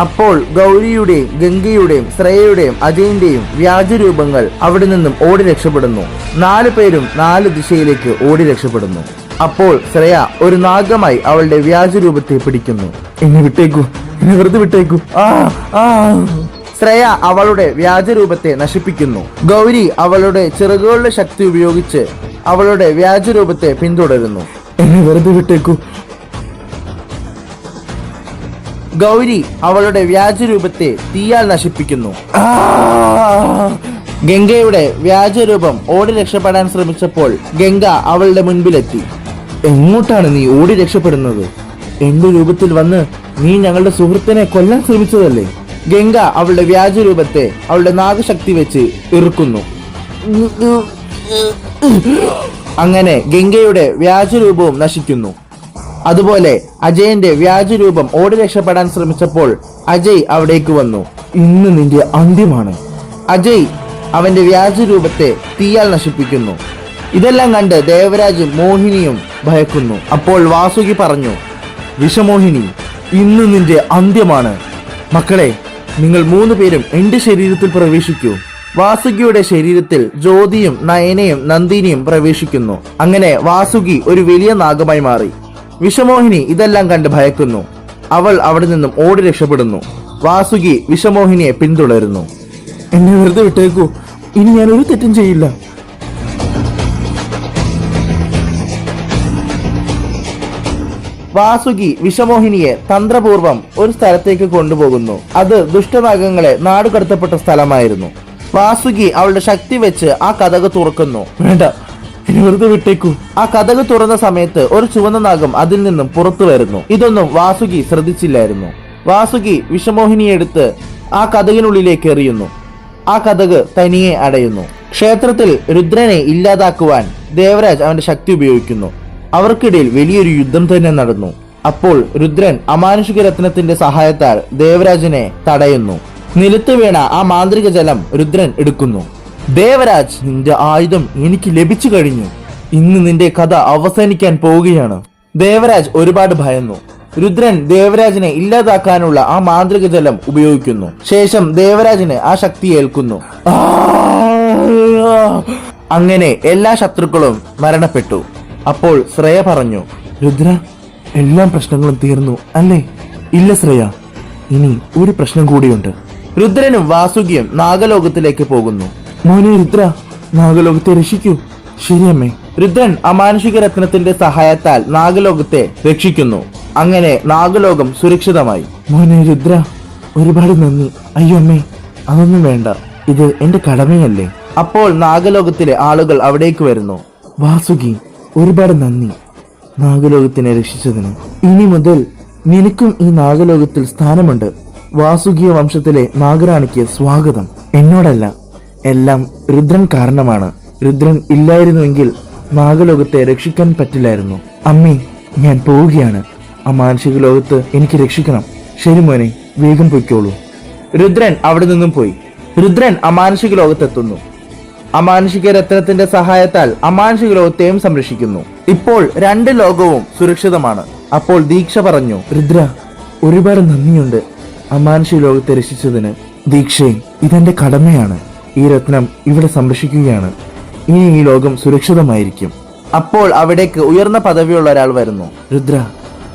അപ്പോൾ ഗൗരിയുടെയും ഗംഗയുടെയും ശ്രേയയുടെയും അജയന്റെയും വ്യാജരൂപങ്ങൾ അവിടെ നിന്നും ഓടി രക്ഷപ്പെടുന്നു. നാല് പേരും നാല് ദിശയിലേക്ക് ഓടി രക്ഷപ്പെടുന്നു. അപ്പോൾ ശ്രേയ ഒരു നാഗമായി അവളുടെ വ്യാജരൂപത്തെ പിടിക്കുന്നു. എന്നെ വിട്ടേക്കൂ എന്നെ വെറുതെ വിട്ടേക്കൂ. ആ ആ. ശ്രേയ അവളുടെ വ്യാജരൂപത്തെ നശിപ്പിക്കുന്നു. ഗൗരി അവളുടെ ചിറകുകളുടെ ശക്തി ഉപയോഗിച്ച് അവളുടെ വ്യാജരൂപത്തെ പിന്തുടരുന്നു. എന്നെ വെറുതെ വിട്ടേക്കൂ ഗൗരി അവളുടെ വ്യാജരൂപത്തെ തീയാൽ നശിപ്പിക്കുന്നു! ഗംഗയുടെ വ്യാജരൂപം ഓടി രക്ഷപ്പെടാൻ ശ്രമിച്ചപ്പോൾ ഗംഗ അവളുടെ മുൻപിലെത്തി. എങ്ങോട്ടാണ് നീ ഓടി രക്ഷപ്പെടുന്നത്? എന്റെ രൂപത്തിൽ വന്ന് നീ ഞങ്ങളുടെ സുഹൃത്തിനെ കൊല്ലാൻ ശ്രമിച്ചതല്ലേ? ഗംഗ അവളുടെ വ്യാജരൂപത്തെ അവളുടെ നാഗശക്തി വെച്ച് ഇറുക്കുന്നു. അങ്ങനെ ഗംഗയുടെ വ്യാജരൂപവും നശിക്കുന്നു. അതുപോലെ അജയന്റെ വ്യാജരൂപം ഓടി രക്ഷപ്പെടാൻ ശ്രമിച്ചപ്പോൾ അജയ് അവിടേക്ക് വന്നു. ഇന്ന് നിന്റെ അന്ത്യമാണ്. അജയ് അവന്റെ വ്യാജരൂപത്തെ തീയാൽ നശിപ്പിക്കുന്നു. ഇതെല്ലാം കണ്ട് ദേവരാജും മോഹിനിയും ഭയക്കുന്നു. അപ്പോൾ വാസുകി പറഞ്ഞു വിഷമോഹിനി ഇന്ന് നിന്റെ അന്ത്യമാണ്. മക്കളെ നിങ്ങൾ മൂന്ന് പേരും എന്റെ ശരീരത്തിൽ പ്രവേശിക്കൂ. വാസുകിയുടെ ശരീരത്തിൽ ജ്യോതിയും നയനയും നന്ദിനിയും പ്രവേശിക്കുന്നു. അങ്ങനെ വാസുകി ഒരു വലിയ നാഗമായി മാറി. വിഷമോഹിനി ഇതെല്ലാം കണ്ട് ഭയക്കുന്നു. അവൾ അവിടെ നിന്നും ഓടി രക്ഷപ്പെടുന്നു. വാസുകി വിഷമോഹിനിയെ പിന്തുടരുന്നു. എന്നെ വെറുതെ വിട്ടേക്കൂ. ഇനി ഞാൻ ഒരു തെറ്റും ചെയ്യില്ല. വാസുകി വിഷമോഹിനിയെ തന്ത്രപൂർവം ഒരു സ്ഥലത്തേക്ക് കൊണ്ടുപോകുന്നു. അത് ദുഷ്ടനാഗങ്ങളെ നാടുകടത്തപ്പെട്ട സ്ഥലമായിരുന്നു. വാസുകി അവളുടെ ശക്തി വെച്ച് ആ കഥക തുറക്കുന്നു. വേണ്ട. എന്നെ വെറുതെ വിട്ടേക്കൂ. ആ കഥകൾ തുറന്ന സമയത്ത് ഒരു ചുവന്ന നാഗം അതിൽ നിന്നും പുറത്തു വരുന്നു. ഇതൊന്നും വാസുകി ശ്രദ്ധിച്ചില്ലായിരുന്നു. വാസുകി വിഷമോഹിനിയെ എടുത്ത് ആ കഥകിനുള്ളിലേക്ക് എറിയുന്നു. ആ കഥക് തനിയെ അടയുന്നു. ക്ഷേത്രത്തിൽ രുദ്രനെ ഇല്ലാതാക്കുവാൻ ദേവരാജ് അവന്റെ ശക്തി ഉപയോഗിക്കുന്നു. അവർക്കിടയിൽ വലിയൊരു യുദ്ധം തന്നെ നടന്നു. അപ്പോൾ രുദ്രൻ അമാനുഷിക രത്നത്തിന്റെ സഹായത്താൽ ദേവരാജിനെ തടയുന്നു. നിലത്ത് വീണ ആ മാന്ത്രിക ജലം രുദ്രൻ എടുക്കുന്നു. ദേവരാജ് നിന്റെ ആയുധം എനിക്ക് ലഭിച്ചു കഴിഞ്ഞു. ഇന്ന് നിന്റെ കഥ അവസാനിക്കാൻ പോവുകയാണ്. ദേവരാജ് ഒരുപാട് ഭയന്നു. രുദ്രൻ ദേവരാജിനെ ഇല്ലാതാക്കാനുള്ള ആ മാന്ത്രിക ജലം ഉപയോഗിക്കുന്നു. ശേഷം ദേവരാജിന് ആ ശക്തി ഏൽക്കുന്നു. അങ്ങനെ എല്ലാ ശത്രുക്കളും മരണപ്പെട്ടു. അപ്പോൾ ശ്രേയ പറഞ്ഞു രുദ്ര എല്ലാ പ്രശ്നങ്ങളും തീർന്നു അല്ലേ? ഇല്ല ശ്രേയ ഇനി ഒരു പ്രശ്നം കൂടിയുണ്ട്. രുദ്രനും വാസുകിയും നാഗലോകത്തിലേക്ക് പോകുന്നു. മോനെ രുദ്ര നാഗലോകത്തെ രക്ഷിക്കൂ. ശരിയമ്മേ. രുദ്രൻ അമാനുഷിക രത്നത്തിന്റെ സഹായത്താൽ നാഗലോകത്തെ രക്ഷിക്കുന്നു. അങ്ങനെ നാഗലോകം സുരക്ഷിതമായി. മോനെ രുദ്ര ഒരുപാട് നന്ദി. അയ്യോ അമ്മേ അതൊന്നും വേണ്ട. ഇത് എന്റെ കടമയല്ലേ? അപ്പോൾ നാഗലോകത്തിലെ ആളുകൾ അവിടേക്ക് വരുന്നു. വാസുകി ഒരുപാട് നന്ദി നാഗലോകത്തിനെ രക്ഷിച്ചതിന്. ഇനി മുതൽ നിനക്കും ഈ നാഗലോകത്തിൽ സ്ഥാനമുണ്ട്. വാസുകിയ വംശത്തിലെ നാഗരാണിക്ക് സ്വാഗതം. എന്നോടല്ല എല്ലാം രുദ്രൻ കാരണമാണ്. രുദ്രൻ ഇല്ലായിരുന്നുവെങ്കിൽ നാഗലോകത്തെ രക്ഷിക്കാൻ പറ്റില്ലായിരുന്നു. അമ്മി ഞാൻ പോവുകയാണ്. ആ മാനസിക ലോകത്ത് എനിക്ക് രക്ഷിക്കണം. ശരി മോനെ വേഗം പൊയ്ക്കോളൂ. രുദ്രൻ അവിടെ നിന്നും പോയി. രുദ്രൻ അമാനുഷിക ലോകത്തെത്തുന്നു. അമാനുഷിക രത്നത്തിന്റെ സഹായത്താൽ അമാനുഷിക ലോകത്തെയും സംരക്ഷിക്കുന്നു. ഇപ്പോൾ രണ്ട് ലോകവും സുരക്ഷിതമാണ്. അപ്പോൾ ദീക്ഷ പറഞ്ഞു രുദ്ര ഒരുപാട് നന്ദിയുണ്ട്. അമാനുഷിക ലോകത്തെ രക്ഷിച്ചതിന് ദീക്ഷയും ഇതെന്റെ കടമയാണ്. ഈ രത്നം ഇവിടെ സംരക്ഷിക്കുകയാണ്. ഇനി ഈ ലോകം സുരക്ഷിതമായിരിക്കും. അപ്പോൾ അവിടേക്ക് ഉയർന്ന പദവിയുള്ള ഒരാൾ വരുന്നു. രുദ്ര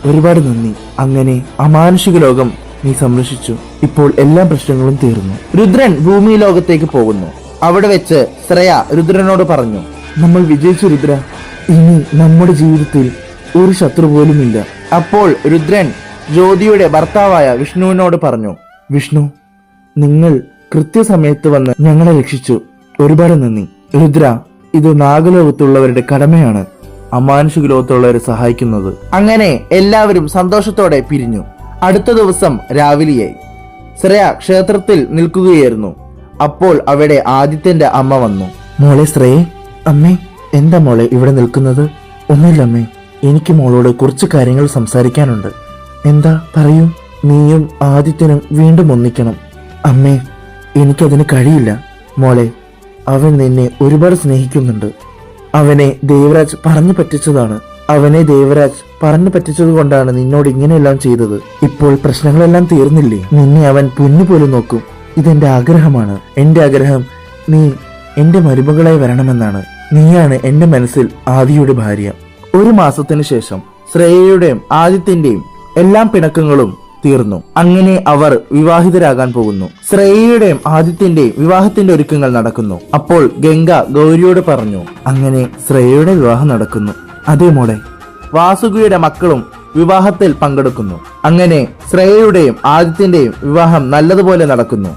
ഒരുപാട് നന്ദി. അങ്ങനെ അമാനുഷിക ലോകം നീ സംരക്ഷിച്ചു. ഇപ്പോൾ എല്ലാ പ്രശ്നങ്ങളും തീർന്നു. രുദ്രൻ ഭൂമി ലോകത്തേക്ക് പോകുന്നു. അവിടെ വെച്ച് ശ്രേയ രുദ്രനോട് പറഞ്ഞു. നമ്മൾ വിജയിച്ചു രുദ്ര. ഇനി നമ്മുടെ ജീവിതത്തിൽ ഒരു ശത്രു പോലുമില്ല. അപ്പോൾ രുദ്രൻ ജ്യോതിയുടെ ഭർത്താവായ വിഷ്ണുവിനോട് പറഞ്ഞു. വിഷ്ണു നിങ്ങൾ കൃത്യസമയത്ത് വന്ന് ഞങ്ങളെ രക്ഷിച്ചു. ഒരുപാട് നന്ദി. രുദ്ര ഇത് നാഗലോകത്തുള്ളവരുടെ കടമയാണ്. അമാനുഷിക ലോകത്തുള്ളവരെ സഹായിക്കുന്നത്. അങ്ങനെ എല്ലാവരും സന്തോഷത്തോടെ പിരിഞ്ഞു. അടുത്ത ദിവസം രാവിലെയായി. ശ്രേയ ക്ഷേത്രത്തിൽ നിൽക്കുകയായിരുന്നു. അപ്പോൾ അവിടെ ആദിത്യന്റെ അമ്മ വന്നു. മോളെ ശ്രേയ അമ്മേ എന്താ മോളെ ഇവിടെ നിൽക്കുന്നത്? ഒന്നുമില്ല അമ്മേ എനിക്ക് മോളോട് കുറച്ച് കാര്യങ്ങൾ സംസാരിക്കാനുണ്ട്. എന്താ? പറയൂ. നീയും ആദിത്യനും വീണ്ടും ഒന്നിക്കണം. അമ്മേ എനിക്കതിന് കഴിയില്ല. മോളെ അവൻ നിന്നെ ഒരുപാട് സ്നേഹിക്കുന്നുണ്ട്. അവനെ ദേവരാജ് പറഞ്ഞു പറ്റിച്ചതാണ്. അവനെ ദേവരാജ് പറഞ്ഞു പറ്റിച്ചത് കൊണ്ടാണ് നിന്നോട് ഇങ്ങനെയെല്ലാം ചെയ്തത്. ഇപ്പോൾ പ്രശ്നങ്ങളെല്ലാം തീർന്നില്ലേ? നിന്നെ അവൻ പൊന്നുപോലും നോക്കും. ഇതെന്റെ ആഗ്രഹമാണ്. എന്റെ ആഗ്രഹം നീ എന്റെ മരുമകളായി വരണമെന്നാണ്. നീയാണ് എന്റെ മനസ്സിൽ ആദിയുടെ ഭാര്യ. ഒരു മാസത്തിനു ശേഷം ശ്രേയയുടെയും ആദിത്യന്റെയും എല്ലാം പിണക്കങ്ങളും തീർന്നു. അങ്ങനെ അവർ വിവാഹിതരാകാൻ പോകുന്നു. ശ്രേയയുടെയും ആദിത്യന്റെയും വിവാഹത്തിന്റെ ഒരുക്കങ്ങൾ നടക്കുന്നു. അപ്പോൾ ഗംഗ ഗൗരിയോട് പറഞ്ഞു അങ്ങനെ ശ്രേയയുടെ വിവാഹം നടക്കുന്നു. അതേ മോളെ വാസുകിയുടെ മക്കളും വിവാഹത്തിൽ പങ്കെടുക്കുന്നു. അങ്ങനെ ശ്രേയയുടെയും ആദിത്യന്റെയും വിവാഹം നല്ലതുപോലെ നടക്കുന്നു.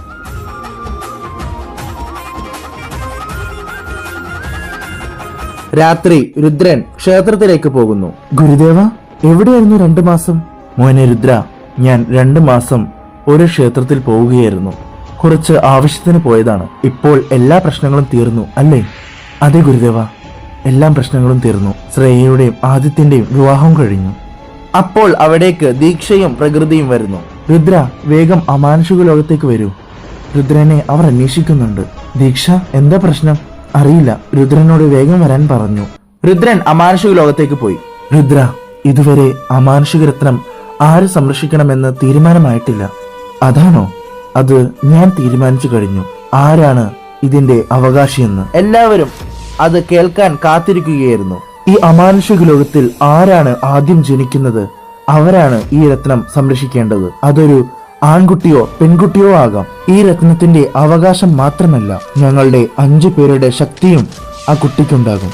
രാത്രി രുദ്രൻ ക്ഷേത്രത്തിലേക്ക് പോകുന്നു. ഗുരുദേവ എവിടെയായിരുന്നു രണ്ടു മാസം? മോനെ രുദ്ര ഞാൻ രണ്ടു മാസം ഒരു ക്ഷേത്രത്തിൽ പോവുകയായിരുന്നു. കുറച്ച് ആവശ്യത്തിന് പോയതാണ്. ഇപ്പോൾ എല്ലാ പ്രശ്നങ്ങളും തീർന്നു അല്ലേ? അതെ ഗുരുദേവ. എല്ലാം പ്രശ്നങ്ങളും തീർന്നു. ശ്രേയയുടെയും ആദിത്യന്റെയും വിവാഹം കഴിഞ്ഞു. അപ്പോൾ അവിടേക്ക് ദീക്ഷയും പ്രകൃതിയും വരുന്നു. രുദ്ര വേഗം അമാനുഷിക ലോകത്തേക്ക് വരൂ. രുദ്രനെ അവർ അന്വേഷിക്കുന്നുണ്ട്. ദീക്ഷ എന്താ പ്രശ്നം? അറിയില്ല. രുദ്രനോട് വേഗം വരാൻ പറഞ്ഞു. രുദ്രൻ അമാനുഷിക ലോകത്തേക്ക് പോയി. രുദ്ര ഇതുവരെ അമാനുഷിക രത്നം ആര് സംരക്ഷിക്കണമെന്ന് തീരുമാനമായിട്ടില്ല. അതാണോ? അത് ഞാൻ തീരുമാനിച്ചു കഴിഞ്ഞു. ആരാണ് ഇതിന്റെ അവകാശിയെന്ന്? എല്ലാവരും അത് കേൾക്കാൻ കാത്തിരിക്കുകയായിരുന്നു. ഈ അമാനുഷിക ലോകത്തിൽ ആരാണ് ആദ്യം ജനിക്കുന്നത്? അവരാണ് ഈ രത്നം സംരക്ഷിക്കേണ്ടത്. അതൊരു ആൺകുട്ടിയോ പെൺകുട്ടിയോ ആകാം. ഈ രത്നത്തിന്റെ അവകാശം മാത്രമല്ല ഞങ്ങളുടെ അഞ്ചു പേരുടെ ശക്തിയും ആ കുട്ടിക്കുണ്ടാകും.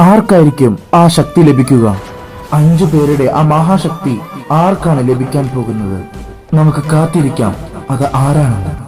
ആർക്കായിരിക്കും ആ ശക്തി ലഭിക്കുക? അഞ്ചു പേരുടെ ആ മഹാശക്തി ആർക്കാണ് ലഭിക്കാൻ പോകുന്നത്? നമുക്ക് കാത്തിരിക്കാം. അത് ആരാണെന്ന്.